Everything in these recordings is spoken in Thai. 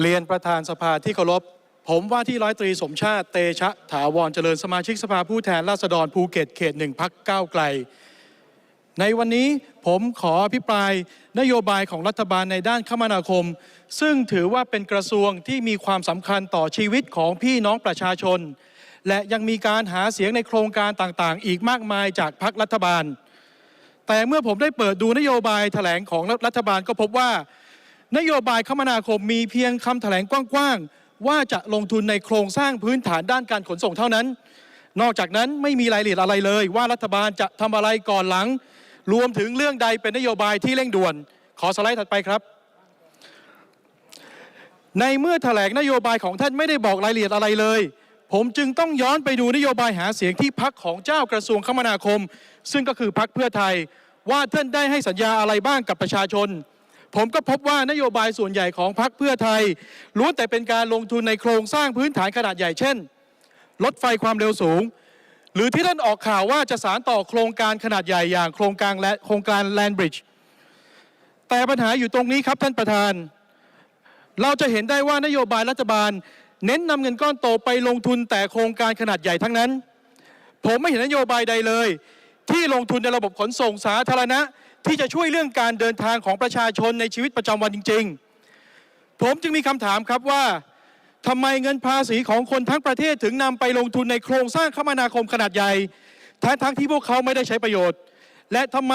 เรียนประธานสภาที่เคารพผมว่าที่ร้อยตรีสมชาติเตชะถาวรเจริญสมาชิกสภาผู้แทนราษฎรภูเก็ตเขตหนึ่งพักก้าวไกล ในวันนี้ผมขออภิปรายนโยบายของรัฐบาลในด้านคมนาคม ซึ่งถือว่าเป็นกระทรวงที่มีความสำคัญต่อชีวิตของพี่น้องประชาชน และยังมีการหาเสียงในโครงการต่างๆ อีกมากมายจากพรรครัฐบาล แต่เมื่อผมได้เปิดดูนโยบายแถลงของรัฐบาลก็พบว่า นโยบายคมนาคมมีเพียงคำแถลงกว้างๆว่าจะลงทุนในโครงสร้างพื้นฐานด้านการขนส่งเท่านั้น นอกจากนั้นไม่มีรายละเอียดอะไรเลย ว่ารัฐบาลจะทำอะไรก่อนหลัง รวมถึงเรื่องใดเป็นนโยบายที่เร่งด่วน ขอสไลด์ถัดไปครับ ในเมื่อแถลงนโยบายของท่านไม่ได้บอกรายละเอียดอะไรเลย ผมจึงต้องย้อนไปดูนโยบายหาเสียงที่พักของเจ้ากระทรวงคมนาคม ซึ่งก็คือพักเพื่อไทยว่าท่านได้ให้สัญญาอะไรบ้างกับประชาชน ผมก็พบว่านโยบายส่วนใหญ่ของพักเพื่อไทยล้วนแต่เป็นการลงทุนในโครงสร้างพื้นฐานขนาดใหญ่เช่นรถไฟความเร็วสูง หรือที่ท่านออกข่าวว่าจะสารต่อโครงการขนาดใหญ่อย่างโครงการและโครงการแลนบริดจ์แต่ปัญหาอยู่ตรงนี้ครับท่านประธาน เราจะเห็นได้ว่านโยบายรัฐบาล เน้นนำเงินก้อนโตไปลงทุนแต่โครงการขนาดใหญ่ทั้งนั้น ผมไม่เห็นนโยบายใดเลย ที่ลงทุนในระบบขนส่งสาธารณะ ที่จะช่วยเรื่องการเดินทางของประชาชนในชีวิตประจำวันจริง ๆ ผมจึงมีคำถามครับว่าทำไมเงินภาษีของคนทั้งประเทศถึงนำไปลงทุนในโครงสร้างคมนาคมขนาดใหญ่ทั้งทั้งๆที่พวกเขาไม่ได้ใช้ประโยชน์ และทำไม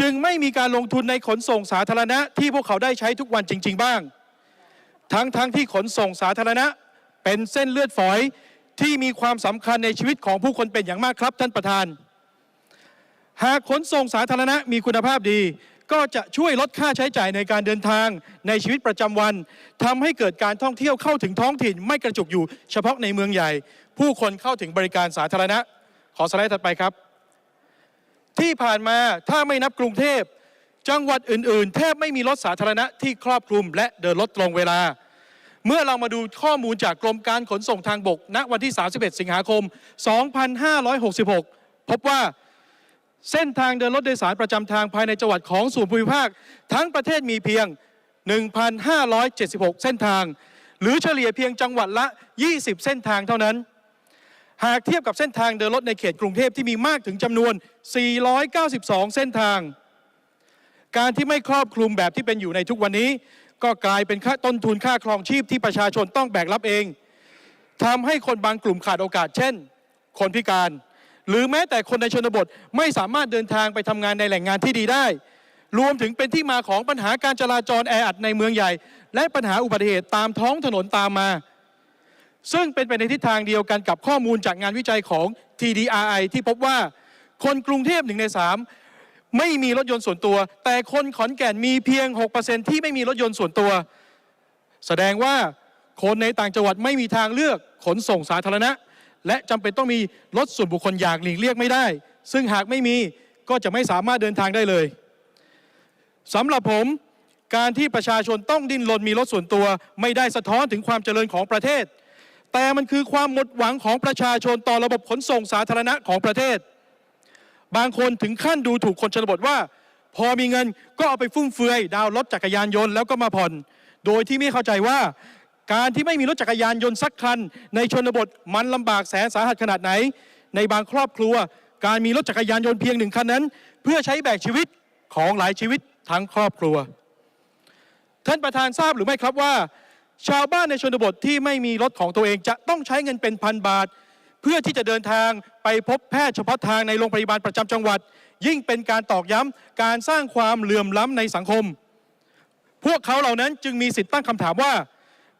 จึงไม่มีการลงทุนในขนส่งสาธารณะ ที่พวกเขาได้ใช้ทุกวันจริง ๆ บ้าง ทั้งทั้งที่ขนส่งสาธารณะ เป็นเส้นเลือดฝอยที่มีความสำคัญในชีวิตของผู้คนเป็นอย่างมากครับท่านประธาน หากขนส่งสาธารณะมีคุณภาพดี ก็จะช่วยลดค่าใช้จ่ายในการเดินทางในชีวิตประจำวันทำให้เกิดการท่องเที่ยวเข้าถึงท้องถิ่น ไม่กระจุกอยู่เฉพาะในเมืองใหญ่ ผู้คนเข้าถึงบริการสาธารณะ ขอสไลด์ถัดไปครับ ที่ผ่านมาถ้าไม่นับกรุงเทพจังหวัดอื่น ๆ แทบไม่มีรถสาธารณะที่ครอบคลุมและเดินรถตรงเวลา เมื่อเรามาดูข้อมูลจากกรมการขนส่งทางบก ณวันที่ 31 สิงหาคม 2566 พบว่า เส้นทางเดินรถโดยสารประจำทางภายในจังหวัดของส่วนภูมิภาค ทั้งประเทศมีเพียง 1,576 เส้นทาง หรือเฉลี่ยเพียงจังหวัดละ 20 เส้นทางเท่านั้น หากเทียบกับเส้นทางเดินรถในเขตกรุงเทพที่มีมากถึงจำนวน 492 เส้นทาง การที่ไม่ครอบคลุมแบบที่เป็นอยู่ในทุกวันนี้ ก็กลายเป็นค่าต้นทุนค่าครองชีพที่ประชาชนต้องแบกรับเองทำให้คนบางกลุ่มขาดโอกาสเช่น คนพิการ หรือแม้แต่คนในชนบทไม่สามารถเดินทางไปทำงานในแหล่งงานที่ดีได้ รวมถึงเป็นที่มาของปัญหาการจราจรแออัดในเมืองใหญ่ และปัญหาอุบัติเหตุตามท้องถนนตามมา ซึ่งเป็นไปในทิศทางเดียวกันกับข้อมูลจากงานวิจัยของ TDRI ที่พบว่าคนกรุงเทพหนึ่งในสามไม่มีรถยนต์ส่วนตัว แต่คนขอนแก่นมีเพียง 6%ที่ไม่มีรถยนต์ส่วนตัว แสดงว่าคนในต่างจังหวัดไม่มีทางเลือกขนส่งสาธารณะ และจำเป็นต้องมีรถส่วนบุคคลอย่างหลีกเลี่ยงไม่ได้ ซึ่งหากไม่มีก็จะไม่สามารถเดินทางได้เลยสำหรับผมการที่ประชาชนต้องดิ้นรนมีรถส่วนตัว ไม่ได้สะท้อนถึงความเจริญของประเทศ แต่มันคือความหมดหวังของประชาชนต่อระบบขนส่งสาธารณะของประเทศ บางคนถึงขั้นดูถูกคนชนบทว่า พอมีเงินก็เอาไปฟุ่มเฟือย ดาวรถจักรยานยนต์แล้วก็มาผ่อน โดยที่ไม่เข้าใจว่า การที่ไม่มีรถจักรยานยนต์สักคัน ในชนบทมันลำบากแสนสาหัสขนาดไหน ในบางครอบครัว การมีรถจักรยานยนต์เพียงหนึ่งคันนั้น เพื่อใช้แบกชีวิตของหลายชีวิตทั้งครอบครัว ท่านประธานทราบหรือไม่ครับว่า ชาวบ้านในชนบทที่ไม่มีรถของตัวเองจะต้องใช้เงินเป็นพันบาท เพื่อที่จะเดินทางไปพบแพทย์เฉพาะทางในโรงพยาบาลประจำจังหวัด ยิ่งเป็นการตอกย้ำการสร้างความเหลื่อมล้ำในสังคม พวกเขาเหล่านั้นจึงมีสิทธิ์ตั้งคำถามว่า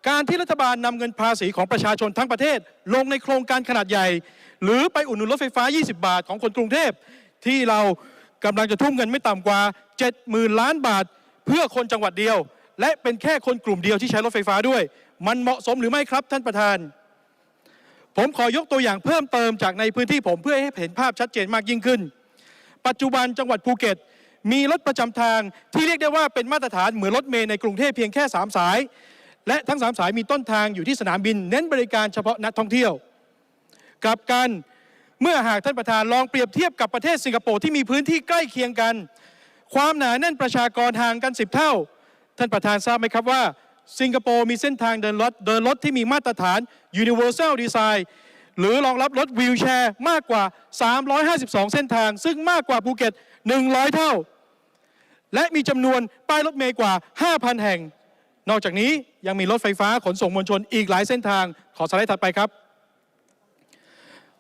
การที่รัฐบาลนำเงินภาษีของประชาชนทั้งประเทศ ลงในโครงการขนาดใหญ่ หรือไปอุดหนุนรถไฟฟ้า 20 บาทของคนกรุงเทพ ที่เรากำลังจะทุ่มเงินไม่ต่ำกว่า 70,000 ล้านบาท เพื่อคนจังหวัดเดียว และเป็นแค่คนกลุ่มเดียวที่ใช้รถไฟฟ้าด้วย มันเหมาะสมหรือไม่ครับท่านประธาน ผมขอยกตัวอย่างเพิ่มเติมจากในพื้นที่ผมเพื่อให้เห็นภาพชัดเจนมากยิ่งขึ้น ปัจจุบันจังหวัดภูเก็ตมีรถประจำทางที่เรียกได้ว่าเป็นมาตรฐานเหมือนรถเมล์ในกรุงเทพเพียงแค่ 3 สาย และทั้ง 3 สายมีต้นทางอยู่ที่สนามบิน เน้นบริการเฉพาะนักท่องเที่ยวกลับกันเมื่อหากท่านประธานลองเปรียบเทียบกับประเทศสิงคโปร์ที่มีพื้นที่ใกล้เคียงกัน ความหนาแน่นประชากรห่างกัน 10 เท่า ท่านประธานทราบไหมครับว่า สิงคโปร์มีเส้นทางเดินรถเดินรถที่มีมาตรฐาน Universal Design หรือรองรับรถวีลแชร์มากกว่า 352 เส้นทาง ซึ่งมากกว่าภูเก็ต 100 เท่า และมีจำนวนป้ายรถเมย์กว่า 5,000 แห่ง นอกจากนี้ยังมีรถไฟฟ้าขนส่งมวลชนอีกหลายเส้นทางขอสไลด์ถัดไปครับ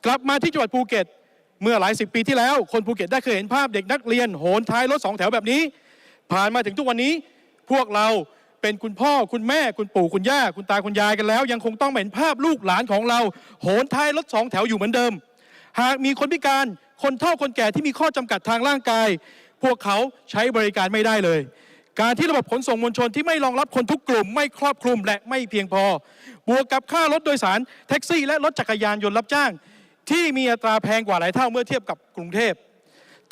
กลับมาที่จังหวัดภูเก็ตเมื่อหลายสิบปีที่แล้วคนภูเก็ตได้เคยเห็นภาพเด็กนักเรียนโหนท้ายรถสองแถวแบบนี้ ผ่านมาถึงทุกวันนี้พวกเราเป็นคุณพ่อคุณแม่คุณปู่คุณย่าคุณตาคุณยายกันแล้ว ยังคงต้องเห็นภาพลูกหลานของเรา โหนท้ายรถสองแถวอยู่เหมือนเดิม หากมีคนพิการคนเฒ่าคนแก่ที่มีข้อจำกัดทางร่างกาย พวกเขาใช้บริการไม่ได้เลย การที่ระบบขนส่งมวลชนที่ไม่รองรับคนทุกกลุ่ม ไม่ครอบคลุมและไม่เพียงพอ บวกกับค่ารถโดยสารแท็กซี่และรถจักรยานยนต์รับจ้าง ที่มีอัตราแพงกว่าหลายเท่าเมื่อเทียบกับกรุงเทพ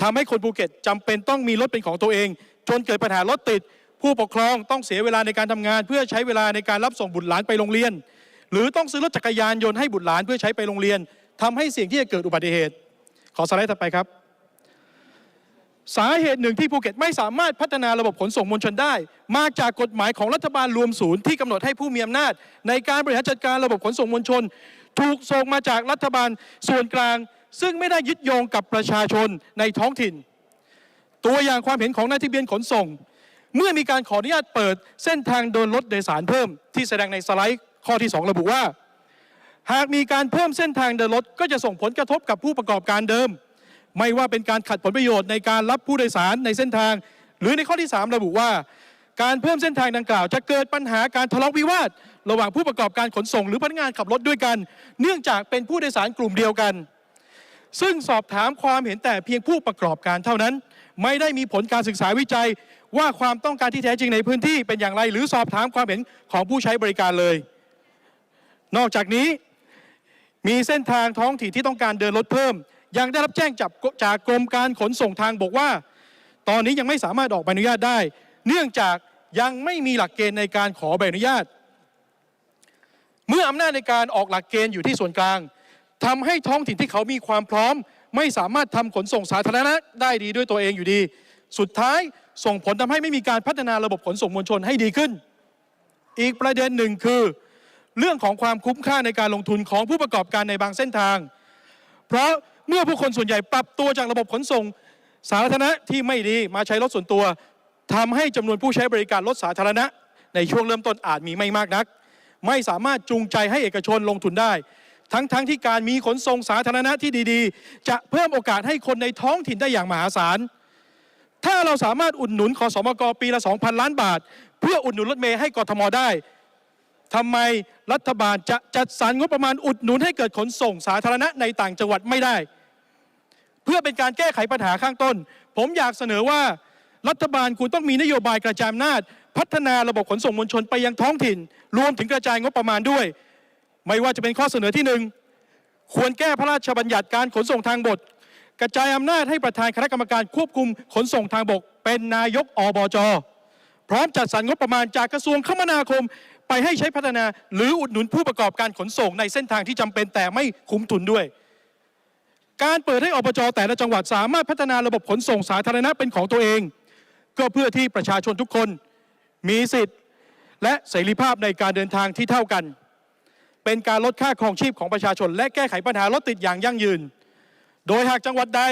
ทำให้คนภูเก็ตจำเป็นต้องมีรถเป็นของตัวเอง จนเกิดปัญหารถติด ผู้ปกครองต้องเสียเวลาในการทำงาน เพื่อใช้เวลาในการรับส่งบุตรหลานไปโรงเรียน หรือต้องซื้อรถจักรยานยนต์ให้บุตรหลานเพื่อใช้ไปโรงเรียนทำให้เสี่ยงที่จะเกิดอุบัติเหตุ ขอสไลด์ถัดไปครับ สาเหตุหนึ่งที่ภูเก็ตไม่สามารถพัฒนาระบบขนส่งมวลชนได้ มาจากกฎหมายของรัฐบาลรวมศูนย์ที่กำหนดให้ผู้มีอำนาจ ในการบริหารจัดการระบบขนส่งมวลชน ถูกส่งมาจากรัฐบาลส่วนกลาง ซึ่งไม่ได้ยึดโยงกับประชาชนในท้องถิ่น ตัวอย่างความเห็นของนายทะเบียนขนส่ง เมื่อมีการขออนุญาตเปิดเส้นทางเดินรถโดยสารเพิ่ม ที่แสดงในสไลด์ข้อที่ 2 ระบุว่า หากมีการเพิ่มเส้นทางเดินรถก็จะส่งผลกระทบกับผู้ประกอบการเดิม ไม่ว่าเป็นการขัดผลประโยชน์ในการรับผู้โดยสารในเส้นทาง หรือในข้อที่ 3 ระบุว่า การเพิ่มเส้นทางดังกล่าว จะเกิดปัญหาการทะเลาะวิวาท ระหว่างผู้ประกอบการขนส่ง หรือพนักงานขับรถด้วยกัน เนื่องจากเป็นผู้โดยสารกลุ่มเดียวกัน ซึ่งสอบถามความเห็นแต่เพียงผู้ประกอบการเท่านั้น ไม่ได้มีผลการศึกษาวิจัยว่าความต้องการที่แท้จริงในพื้นที่เป็นอย่างไร หรือสอบถามความเห็นของผู้ใช้บริการเลย นอกจากนี้มีเส้นทางท้องถิ่นที่ต้องการเดินรถเพิ่ม ยังได้รับแจ้งจับจากกรมการขนส่งทางบอกว่า ตอนนี้ยังไม่สามารถออกใบอนุญาตได้ เนื่องจากยังไม่มีหลักเกณฑ์ในการขอใบอนุญาต เมื่ออำนาจในการออกหลักเกณฑ์อยู่ที่ส่วนกลางทำให้ท้องถิ่นที่เขามีความพร้อม ไม่สามารถทำขนส่งสาธารณะได้ดีด้วยตัวเองอยู่ดี สุดท้ายส่งผลทำให้ไม่มีการพัฒนาระบบขนส่งมวลชนให้ดีขึ้น อีกประเด็นหนึ่งคือเรื่องของความคุ้มค่าในการลงทุนของผู้ประกอบการในบางเส้นทาง เพราะ เมื่อผู้คนส่วนใหญ่ปรับตัวจากระบบขนส่ง สาธารณะที่ไม่ดีมาใช้รถส่วนตัวทำให้จำนวนผู้ใช้บริการรถสาธารณะ ในช่วงเริ่มต้นอาจมีไม่มากนัก ไม่สามารถจูงใจให้เอกชนลงทุนได้ ทั้งๆทที่การมีขนส่งสาธารณะที่ดีๆ จะเพิ่มโอกาสให้คนในท้องถิ่นได้อย่างมหาศาลถ้าเราสามารถอุดหนุนขอสมกปีละ2,000 ล้านบาท เพื่ออุดหนุนรถเมย์ให้กทมได้ทำไมรัฐบาลจะจัดสรรงบประมาณอุดหนุนให้เกิดขนส่งสาธารณะในต่างจังหวัดไม่ได้ พื่อเป็นการแก้ไขปัญหาข้างต้น ผมอยากเสนอว่ารัฐบาลควรต้องมีนโยบายกระจายอำนาจ พัฒนาระบบขนส่งมวลชนไปยังท้องถิ่น รวมถึงกระจายงบประมาณด้วย ไม่ว่าจะเป็นข้อเสนอที่หนึ่งควรแก้พระราชบัญญัติการขนส่งทางบกกระจายอำนาจให้ประธานคณะกรรมการควบคุมขนส่งทางบก เป็นนายกอบจพร้อมจัดสรรงบประมาณจากกระทรวงคมนาคม ไปให้ใช้พัฒนา หรืออุดหนุนผู้ประกอบการขนส่งในเส้นทางที่จำเป็นแต่ไม่คุ้มทุนด้วย การเปิดให้อบจแต่ละจังหวัดสามารถพัฒนาระบบขนส่งสาธารณะเป็นของตัวเอง ก็เพื่อที่ประชาชนทุกคนมีสิทธิ์ และเสรีภาพในการเดินทางที่เท่ากัน เป็นการลดค่าครองชีพของประชาชน และแก้ไขปัญหารถติดอย่างยั่งยืน โดยหากจังหวัดใด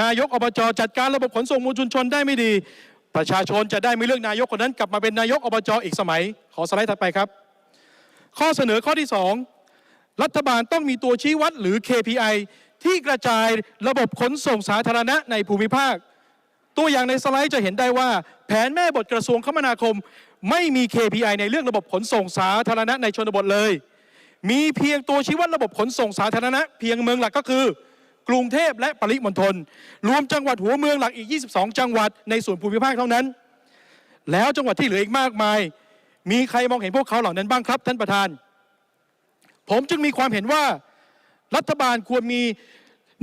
นายกอบจจัดการระบบขนส่งมวลชนได้ไม่ดี ประชาชนจะได้ไม่เลือกนายกคนนั้นกลับมาเป็นนายกอบจอีกสมัย ขอสไลด์ถัดไปครับ ข้อเสนอข้อที่ 2 รัฐบาลต้องมีตัวชี้วัดหรือ KPI ที่กระจายระบบขนส่งสาธารณะในภูมิภาค ตัวอย่างในสไลด์จะเห็นได้ว่า แผนแม่บทกระทรวงคมนาคม ไม่มี KPI ในเรื่องระบบขนส่งสาธารณะในชนบทเลย มีเพียงตัวชี้วัดระบบขนส่งสาธารณะ เพียงเมืองหลักก็คือ กรุงเทพและปริมณฑลรวมจังหวัดหัวเมืองหลักอีก 22 จังหวัดในส่วนภูมิภาคเท่านั้น แล้วจังหวัดที่เหลืออีกมากมาย มีใครมองเห็นพวกเขาเหล่านั้นบ้างครับท่านประธาน ผมจึงมีความเห็นว่า รัฐบาลควรมี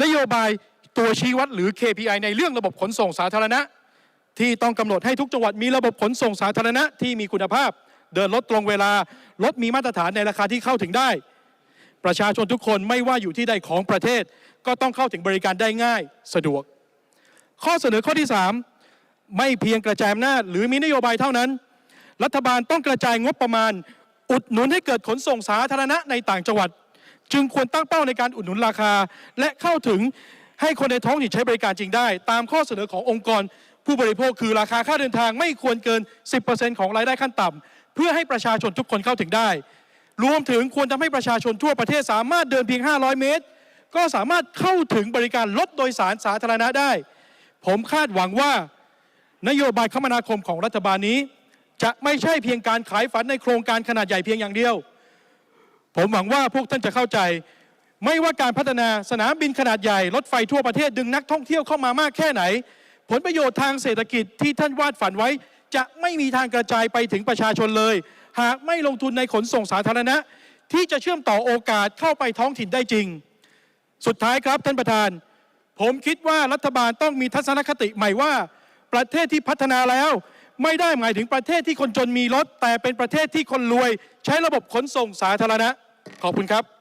นโยบายตัวชี้วัดหรือ KPI ในเรื่องระบบขนส่งสาธารณะ ที่ต้องกำหนดให้ทุกจังหวัดมีระบบขนส่งสาธารณะที่มีคุณภาพ เดินรถตรงเวลารถมีมาตรฐานในราคาที่เข้าถึงได้ ประชาชนทุกคนไม่ว่าอยู่ที่ใดของประเทศ ก็ต้องเข้าถึงบริการได้ง่ายสะดวก ข้อเสนอข้อที่ 3 ไม่เพียงกระจายอำนาจหรือมีนโยบายเท่านั้น รัฐบาลต้องกระจายงบประมาณ อุดหนุนให้เกิดขนส่งสาธารณะในต่างจังหวัด จึงควรตั้งเป้าในการอุดหนุนราคา และเข้าถึงให้คนในท้องถิ่นใช้บริการจริงได้ ตามข้อเสนอขององค์กรผู้บริโภคคือราคาค่าเดินทางไม่ควรเกิน 10%ของรายได้ขั้นต่ำเพื่อให้ประชาชนทุกคนเข้าถึงได้ รวมถึงควรทำให้ประชาชนทั่วประเทศสามารถเดินเพียง 500 เมตร ก็สามารถเข้าถึงบริการรถโดยสารสาธารณะได้ ผมคาดหวังว่า นโยบายคมนาคมของรัฐบาลนี้ จะไม่ใช่เพียงการขายฝันในโครงการขนาดใหญ่เพียงอย่างเดียว ผมหวังว่าพวกท่านจะเข้าใจ ไม่ว่าการพัฒนาสนามบินขนาดใหญ่รถไฟทั่วประเทศดึงนักท่องเที่ยวเข้ามามากแค่ไหน ผลประโยชน์ทางเศรษฐกิจที่ท่านวาดฝันไว้ จะไม่มีทางกระจายไปถึงประชาชนเลย หากไม่ลงทุนในขนส่งสาธารณะ ที่จะเชื่อมต่อโอกาสเข้าไปท้องถิ่นได้จริง สุดท้ายครับท่านประธาน ผมคิดว่ารัฐบาลต้องมีทัศนคติใหม่ว่า ประเทศที่พัฒนาแล้วไม่ได้หมายถึงประเทศที่คนจนมีรถ แต่เป็นประเทศที่คนรวย ใช้ระบบขนส่งสาธารณะ ขอบคุณครับ